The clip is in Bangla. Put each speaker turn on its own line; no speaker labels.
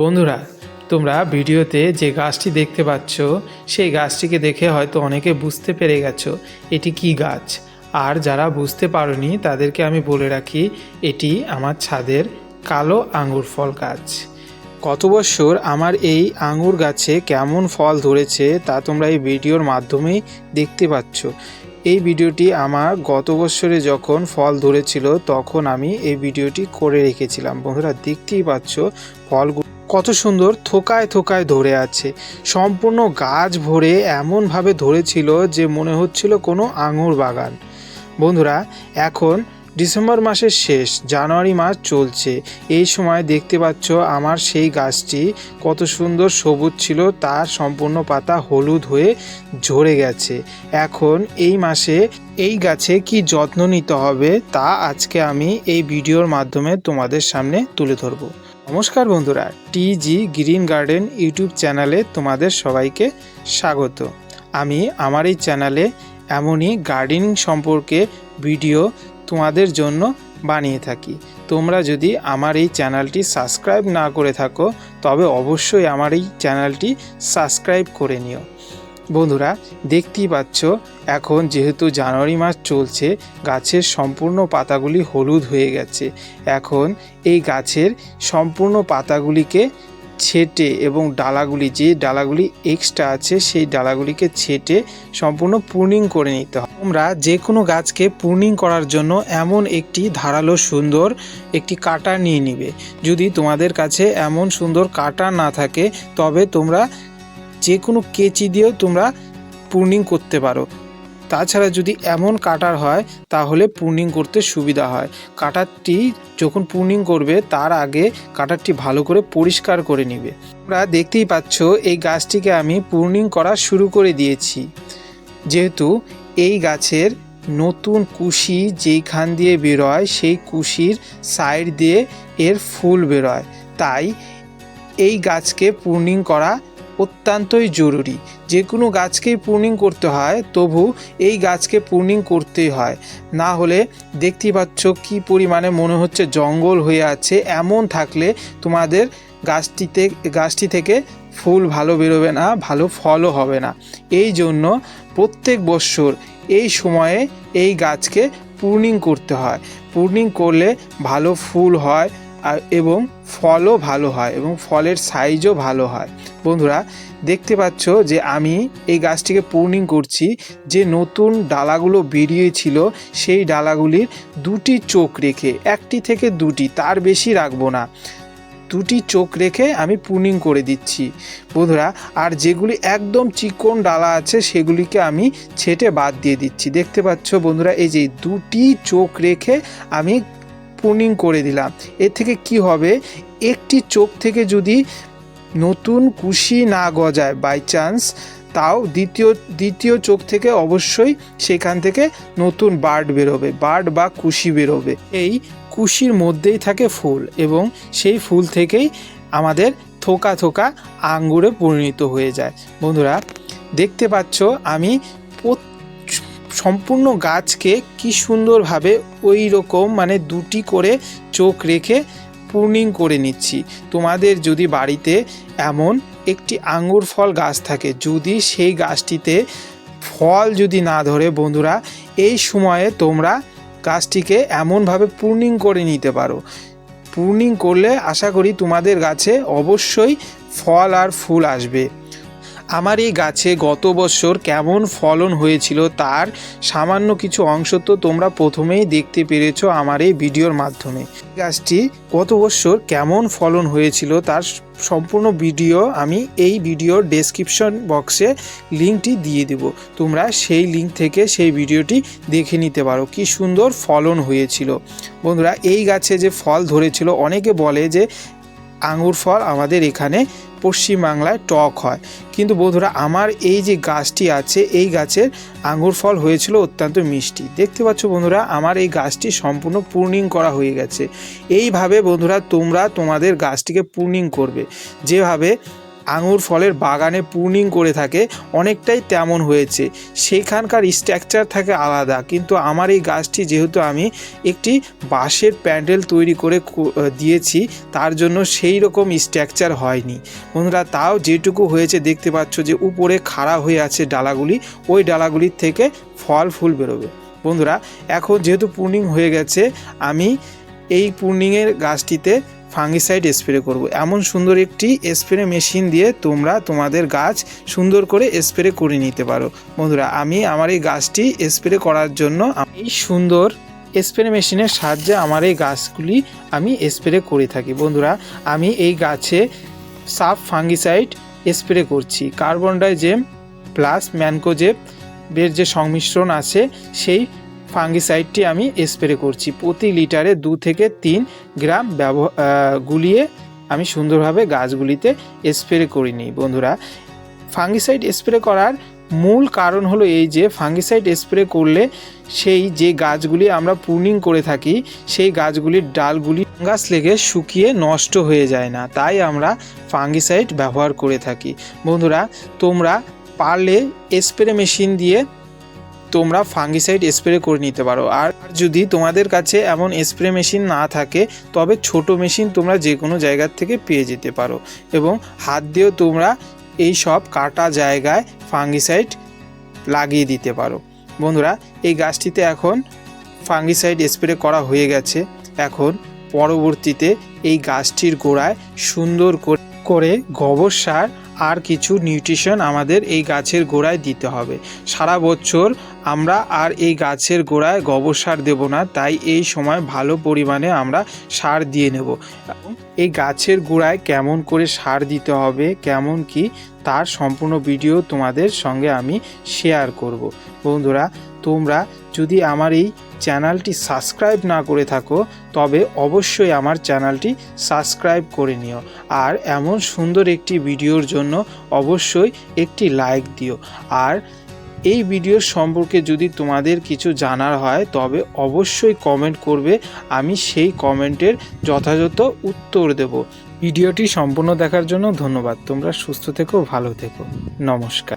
বন্ধুরা, তোমরা ভিডিওতে যে গাছটি দেখতে পাচ্ছ, সেই গাছটিকে দেখে হয়তো অনেকে বুঝতে পেরে গেছো, এটি কি গাছ? আর যারা বুঝতে পারোনি, তাদেরকে আমি বলে রাখি, এটি আমার ছাদের কালো আঙুর ফল গাছ। গত বছর আমার এই আঙুর গাছে কেমন ফল ধরেছে, তা তোমরা এই ভিডিওর মাধ্যমেই দেখতে পাচ্ছ। এই ভিডিওটি আমার গত বছরে যখন ফল ধরেছিল, তখন আমি এই ভিডিওটি করে রেখেছিলাম। বন্ধুরা, দেখতেই পাচ্ছ ফলগুলো কত সুন্দর থোকায় থোকায় ধরে আছে। সম্পূর্ণ গাছ ভরে এমনভাবে ধরেছিল যে মনে হচ্ছিল কোনো আঙুর বাগান। বন্ধুরা, এখন ডিসেম্বর মাসের শেষ, জানুয়ারি মাস চলছে। এই সময় দেখতে পাচ্ছ আমার সেই গাছটি কত সুন্দর সবুজ ছিল, তার সম্পূর্ণ পাতা হলুদ হয়ে ঝরে গেছে। এখন এই মাসে এই গাছে কি যত্ন নিতে হবে তা আজকে আমি এই ভিডিওর মাধ্যমে তোমাদের সামনে তুলে ধরবো। নমস্কার বন্ধুরা টিজি গ্রিন গার্ডেন ইউটিউব চ্যানেলে তোমাদের সবাইকে স্বাগত। আমি আমার এই চ্যানেলে এমনই গার্ডেনিং সম্পর্কে ভিডিও তোমাদের জন্য বানিয়ে থাকি। তোমরা যদি আমার এই চ্যানেলটি সাবস্ক্রাইব না করে থাকো, তবে অবশ্যই আমার এই চ্যানেলটি সাবস্ক্রাইব করে নিও। বন্ধুরা, দেখতেই পাচ্ছ, এখন যেহেতু জানুয়ারি মাস চলছে, গাছের সম্পূর্ণ পাতাগুলি হলুদ হয়ে গেছে। এখন এই গাছের সম্পূর্ণ পাতাগুলিকে ছেটে এবং ডালাগুলি, যে ডালাগুলি এক্সট্রা আছে, সেই ডালাগুলিকে ছেটে সম্পূর্ণ প্রুনিং করে নিতে হয় তোমরা যে কোনো গাছকে প্রুনিং করার জন্য এমন একটি ধারালো সুন্দর একটি কাটা নিয়ে নিবে। যদি তোমাদের কাছে এমন সুন্দর কাটা না থাকে, তবে তোমরা যে কোনো কেচি দিয়েও তোমরা প্রুনিং করতে পারো। তাছাড়া যদি এমন কাটার হয়, তাহলে প্রুনিং করতে সুবিধা হয়। কাটারটি যখন প্রুনিং করবে, তার আগে কাটারটি ভালো করে পরিষ্কার করে নিবে। তোমরা দেখতেই পাচ্ছ, এই গাছটিকে আমি প্রুনিং করা শুরু করে দিয়েছি। যেহেতু এই গাছের নতুন কুশি যেইখান দিয়ে বেরোয়, সেই কুশির সাইড দিয়ে এর ফুল বেরোয়। তাই এই গাছকে প্রুনিং করা অত্যন্তই জরুরি। যে কোনো গাছকেই প্রুনিং করতে হয়, তবু এই গাছকে প্রুনিং করতেই হয়। না হলে দেখতেই পাচ্ছ কী পরিমাণে মনে হচ্ছে জঙ্গল হয়ে আছে। এমন থাকলে তোমাদের গাছটিতে, গাছটি থেকে ফুল ভালো বেরোবে না, ভালো ফলও হবে না। এই জন্য প্রত্যেক বৎসর এই সময়ে এই গাছকে প্রুনিং করতে হয়। প্রুনিং করলে ভালো ফুল হয় এবং ফলও ভালো হয় এবং ফলের সাইজও ভালো হয়। বন্ধুরা, দেখতে পাচ্ছ যে আমি এই গাছটিকে প্রুনিং করছি। যে নতুন ডালাগুলো বেরিয়েছিল, সেই ডালাগুলির দুটি চোখ রেখে, একটি থেকে দুটি, তার বেশি রাখব না। দুটি চোখ রেখে আমি প্রুনিং করে দিচ্ছি। বন্ধুরা, আর যেগুলি একদম চিকন ডালা আছে, সেগুলিকে আমি ছেটে বাদ দিয়ে দিচ্ছি। দেখতে পাচ্ছ বন্ধুরা, এই যে দুটি চোখ রেখে আমি প্রুনিং করে দিলাম। এর থেকে কি হবে? একটি চোখ থেকে যদি নতুন কুশি না গজায় বাই চান্স তাও দ্বিতীয় দ্বিতীয় চোখ থেকে অবশ্যই সেখান থেকে নতুন বার্ড বেরোবে বার্ড বা কুশি বেরোবে। এই কুশির মধ্যেই থাকে ফুল এবং সেই ফুল থেকেই আমাদের থোকা থোকা আঙ্গুরে পরিণত হয়ে যায়। বন্ধুরা, দেখতে পাচ্ছ আমি প্রত- সম্পূর্ণ গাছকে কি সুন্দরভাবে ওই রকম মানে দুটি করে চোখ রেখে প্রুনিং করে নিচ্ছি। তোমাদের যদি বাড়িতে এমন একটি আঙ্গুর ফল গাছ থাকে, যদি সেই গাছটিতে ফল যদি না ধরে, বন্ধুরা, এই সময়ে তোমরা গাছটিকে এমনভাবে প্রুনিং করে নিতে পারো। প্রুনিং করলে আশা করি তোমাদের গাছে অবশ্যই ফল আর ফুল আসবে। আমার এই গাছে গত বছর কেমন ফলন হয়েছিল তার সামান্য কিছু অংশ তো তোমরা প্রথমেই দেখতে পেরেছ আমার এই ভিডিওর মাধ্যমে। গাছটি গত বছর কেমন ফলন হয়েছিল তার সম্পূর্ণ ভিডিও আমি এই ভিডিওর ডেসক্রিপশন বক্সে লিঙ্কটি দিয়ে দেব। তোমরা সেই লিঙ্ক থেকে সেই ভিডিওটি দেখে নিতে পারো কি সুন্দর ফলন হয়েছিল। বন্ধুরা, এই গাছে যে ফল ধরেছিল, অনেকে বলে যে আঙুর ফল আমাদের এখানে পশ্চিমবাংলায় টক হয়। কিন্তু বন্ধুরা, আমার এই যে গাছটি আছে, এই গাছের আঙুর ফল হয়েছিল অত্যন্ত মিষ্টি। দেখতে পাচ্ছ বন্ধুরা, আমার এই গাছটি সম্পূর্ণ পূর্ণিং করা হয়ে গেছে। এইভাবে বন্ধুরা, তোমরা তোমাদের গাছটিকে পূর্ণিং করবে। যেভাবে আঙুর ফলের বাগানে প্রুনিং করে থাকে, অনেকটাই তেমন হয়েছে। সেখানকার স্ট্রাকচার থাকে আলাদা, কিন্তু আমার এই গাছটি যেহেতু আমি একটি বাঁশের প্যান্ডেল তৈরি করে দিয়েছি, তার জন্য সেই রকম স্ট্রাকচার হয়নি। বন্ধুরা, তাও যেটুকু হয়েছে দেখতে পাচ্ছ যে উপরে খাড়া হয়ে আছে ডালাগুলি, ওই ডালাগুলির থেকে ফল ফুল বেরোবে। বন্ধুরা, এখন যেহেতু প্রুনিং হয়ে গেছে, আমি এই প্রুনিংয়ের গাছটিতে ফাঙ্গিসাইড স্প্রে করব। এমন সুন্দর একটি স্প্রে মেশিন দিয়ে তোমরা তোমাদের গাছ সুন্দর করে স্প্রে করে নিতে পারো। বন্ধুরা, আমি আমার এই গাছটি স্প্রে করার জন্য এই সুন্দর স্প্রে মেশিনের সাহায্যে আমার এই গাছগুলি আমি স্প্রে করে থাকি। বন্ধুরা, আমি এই গাছে সাফ ফাঙ্গিসাইড স্প্রে করছি। কার্বন ডাইজেম প্লাস ম্যানকোজেব এর যে সংমিশ্রণ আছে, সেই ফাঙ্গিসাইডটি আমি স্প্রে করছি। প্রতি লিটারে দু থেকে তিন গ্রাম ব্যবহার গুলিয়ে আমি সুন্দরভাবে গাছগুলিতে স্প্রে করে নিই। বন্ধুরা, ফাঙ্গিসাইড স্প্রে করার মূল কারণ হলো এই যে, ফাঙ্গিসাইড স্প্রে করলে সেই যে গাছগুলি আমরা প্রুনিং করে থাকি, সেই গাছগুলির ডালগুলি গাছ লেগে শুকিয়ে নষ্ট হয়ে যায় না। তাই আমরা ফাঙ্গিসাইড ব্যবহার করে থাকি। বন্ধুরা, তোমরা পারলে স্প্রে মেশিন দিয়ে তোমরা ফাঙ্গিসাইড স্প্রে করে নিতে পারো। আর যদি তোমাদের কাছে এমন স্প্রে মেশিন না থাকে, তবে ছোট মেশিন তোমরা যে কোনো জায়গার থেকে পেয়ে যেতে পারো এবং হাত দিয়েও তোমরা এই সব কাটা জায়গায় ফাঙ্গিসাইড লাগিয়ে দিতে পারো। বন্ধুরা, এই গাছটিতে এখন ফাঙ্গিসাইড স্প্রে করা হয়ে গেছে। এখন পরবর্তীতে এই গাছটির গোড়ায় সুন্দর করে- গোবর সার আর কিছু নিউট্রিশন আমাদের এই গাছের গোড়ায় দিতে হবে। সারা বছর আমরা আর এই গাছের গোড়ায় গোবর সার দেব না, তাই এই সময় ভালো পরিমাণে আমরা সার দিয়ে নেব। এই গাছের গোড়ায় কেমন করে সার দিতে হবে, কেমন কি, তার সম্পূর্ণ ভিডিও তোমাদের সঙ্গে আমি শেয়ার করব। বন্ধুরা তোমরা যদি আমার এই চ্যানেলটি সাবস্ক্রাইব না করে থাকো, তবে অবশ্যই আমার চ্যানেলটি সাবস্ক্রাইব করে নিও। আর এমন সুন্দর একটি ভিডিওর জন্য অবশ্যই একটি লাইক দিও। আর এই ভিডিওর সম্পর্কে যদি তোমাদের কিছু জানার হয়, তবে অবশ্যই কমেন্ট করবে, আমি সেই কমেন্টের যথাযথ উত্তর দেব। ভিডিওটি সম্পূর্ণ দেখার জন্য ধন্যবাদ। তোমরা সুস্থ থেকো, ভালো থেকো। নমস্কার।